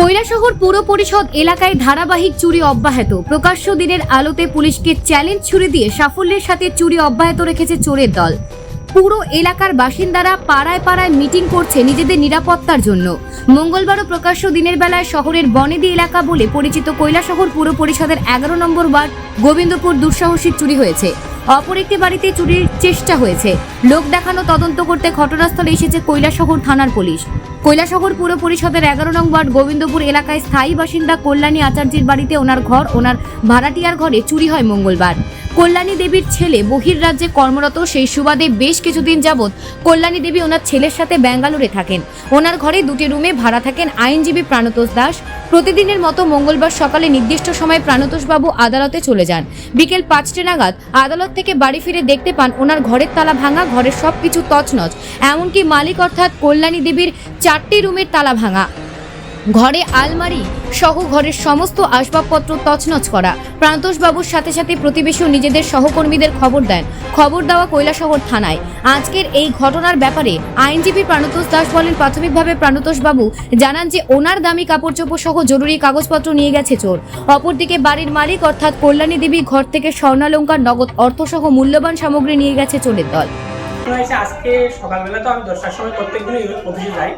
কৈলাসহর পুর পরিষদ এলাকায় ধারাবাহিক চুরি অব্যাহত। প্রকাশ্য দিনের আলোতে পুলিশকে চ্যালেঞ্জ ছুড়ে দিয়ে সাফল্যের সাথে চুরি অব্যাহত রেখেছে চোরের দল। পুরো এলাকার বাসিন্দারা পাড়ায় পাড়ায় মিটিং করছে নিজেদের নিরাপত্তার জন্য। মঙ্গলবারও প্রকাশ্য দিনের বেলায় শহরের বনেদি এলাকা বলে পরিচিত কৈলাসহর পুর পরিষদের এগারো নম্বর ওয়ার্ড গোবিন্দপুর দুঃসাহসিক চুরি হয়েছে। অপর একটি বাড়িতে চুরির চেষ্টা হয়েছে। লোক দেখানো তদন্ত করতে ঘটনাস্থলে এসেছে কৈলাসহর থানার পুলিশ। কৈলাসহর পুর পরিষদের এগারো নং ওয়ার্ড গোবিন্দপুর এলাকায় স্থায়ী বাসিন্দা কল্যাণী আচার্যের বাড়িতে ওনার ঘর, ওনার ভাড়াটিয়ার ঘরে চুরি হয় মঙ্গলবার। কল্যাণী দেবীর ছেলে বহির্রাজ্যে কর্মরত সেই সুবাদে বেশ কিছুদিন যাবৎ কল্যাণী দেবী ওনার ছেলের সাথে ব্যাঙ্গালোরে থাকেন। ওনার ঘরে দুটি রুমে ভাড়া থাকেন আইনজীবী প্রাণতোষ দাস। প্রতিদিনের মতো মঙ্গলবার সকালে নির্দিষ্ট সময় প্রাণতোষবাবু আদালতে চলে যান। বিকেল পাঁচটা নাগাদ আদালত থেকে বাড়ি ফিরে দেখতে পান ওনার ঘরের তালা ভাঙা, ঘরের সব কিছু তছনছ। এমনকি মালিক অর্থাৎ কল্যাণী দেবীর চারটি রুমের তালা ভাঙা। ঘরে আলমারি সহ ঘরের সমস্ত আসবাবপত্র তছনছ করা। প্রান্তোষবাবুর সাথে সাথে প্রতিবেশীও নিজেদের সহকর্মীদের খবর দেন। খবর দেওয়া কৈলাসহর থানায়। আজকের এই ঘটনার ব্যাপারে আইনজীবী প্রাণতোষ দাস বলেন, প্রাথমিকভাবে প্রাণতোষবাবু জানান যে ওনার দামি কাপড় চোপড় সহ জরুরি কাগজপত্র নিয়ে গেছে চোর। অপরদিকে বাড়ির মালিক অর্থাৎ কল্যাণী দেবী ঘর থেকে স্বর্ণালঙ্কার, নগদ অর্থসহ মূল্যবান সামগ্রী নিয়ে গেছে চোরের দল। হয়েছে, আজকে সকালবেলা তো আমি দশটার সময় প্রত্যেক দিনই অফিসে যাই।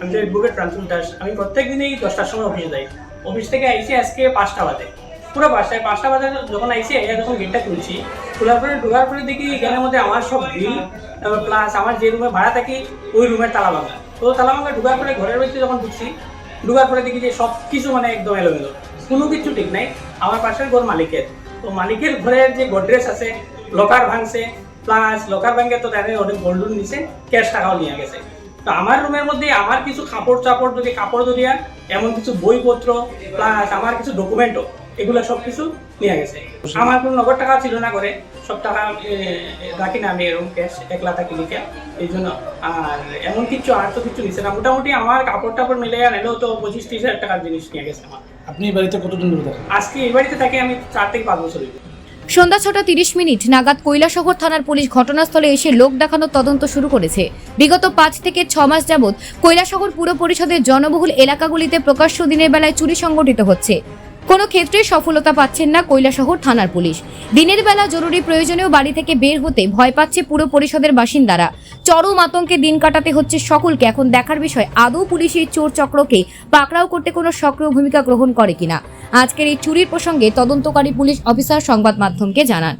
আমি তো অ্যাডভোকেট প্রান্তুল দাস, আমি প্রত্যেক দিনই দশটার সময় অফিসে যাই। অফিস থেকে আইসি আজকে পাঁচটা বাজে। পুরো পাঁচটায়, পাঁচটা বাজে যখন আইসি যখন গেটটা খুলছি, খোলার পরে, ঢোকার পরে দেখি এখানের মধ্যে আমার সব বিল প্লাস আমার যে রুমে ভাড়া থাকি, ওই রুমের তালা তো তালা ঢোকার পরে ঘরের ভিতরে যখন ঢুকছি, ঢোকার পরে দেখি যে সব কিছু মানে একদম এলোমেলো। কোনো কিছু ঠিক নাই। আমার পাশের ঘর মালিকের। তো মালিকের ঘরের যে গোদরেজ আছে লকার ভাঙছে প্লাস লকার ব্যাংকে তো তাদের অনেক গোল্ডন নিছে ক্যাশ টাকাও নিয়ে গেছে। তো আমার রুমের মধ্যে আমার কিছু কাপড় চাপড় যদি কাপড় দরিয়া এমন কিছু বইপত্র প্লাস আমার কিছু ডকুমেন্টও এগুলো সব কিছু নিয়ে গেছে। আমার কোনো নগদ টাকা ছিল না করে সব টাকা রাখি না আমি এরকম ক্যাশ একলা থাকি লিখে এই জন্য আর এমন কিছু আর তো কিছু নিছে না। মোটামুটি আমার কাপড় টাপড় মিলে নিলেও তো পঁচিশ ত্রিশ হাজার টাকার জিনিস নিয়ে গেছে আমার। আপনি এই বাড়িতে কতদিন ধরে থাকেন? আজকে এই বাড়িতে থাকি আমি চার থেকে পাঁচ বছর সন্ধ্যা ছটা তিরিশ মিনিট নাগাদ কৈলাসহর থানার পুলিশ ঘটনাস্থলে এসে লোক দেখানোর তদন্ত শুরু করেছে। বিগত পাঁচ থেকে ছ মাস যাবৎ কৈলাসহর পুর পরিষদের জনবহুল এলাকাগুলিতে প্রকাশ্য দিনের বেলায় চুরি সংগঠিত হচ্ছে। কোনো ক্ষেত্রে সফলতা পাচ্ছেন না কৈলাসহর থানার পুলিশ। দিনের বেলা জরুরি প্রয়োজনেও বাড়ি থেকে বের হতে ভয় পাচ্ছে পুর পরিষদের বাসিন্দারা। চরম আতঙ্কে দিন কাটাতে হচ্ছে সকলকে। এখন দেখার বিষয়, আদৌ পুলিশ এই চোর চক্রকে পাকড়াও করতে কোনো সক্রিয় ভূমিকা গ্রহণ করে কিনা? আজকের এই চুরির প্রসঙ্গে তদন্তকারী পুলিশ অফিসার সংবাদ মাধ্যমকে জানান।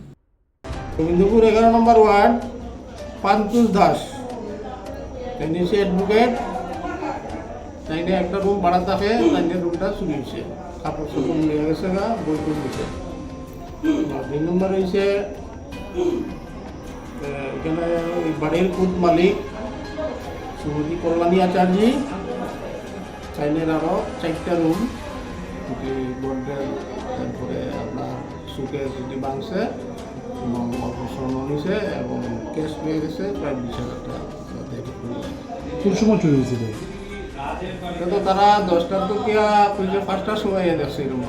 গোবিন্দপুর এগারো নম্বর ওয়ার্ড পান্তুষ দাস। তিনি সে অ্যাডভোকেট তাইনে একটা রুম ভাড়া থাকে তাইনে রুমটা চুরি হয়েছে কাপড় চোপড় নিয়ে গেছে গা, বই বই দিছে দুই নম্বর হয়েছে এখানে ওই বাড়ির কুদ মালিক শ্রীমতী কল্যাণী আচার্য চাইনের আরও চারটা রুম যে বোর্ডের তারপরে আপনার সুকে যদি বাংছে এবং অপসারণ হয়েছে এবং কেস পেয়ে গেছে প্রায় বিশ হাজার টাকা কোন সময় চুরি হয়েছিল তো তারা দশটার তো কি ফার্স্টটার পাঁচটার সময় দেখছে এরকম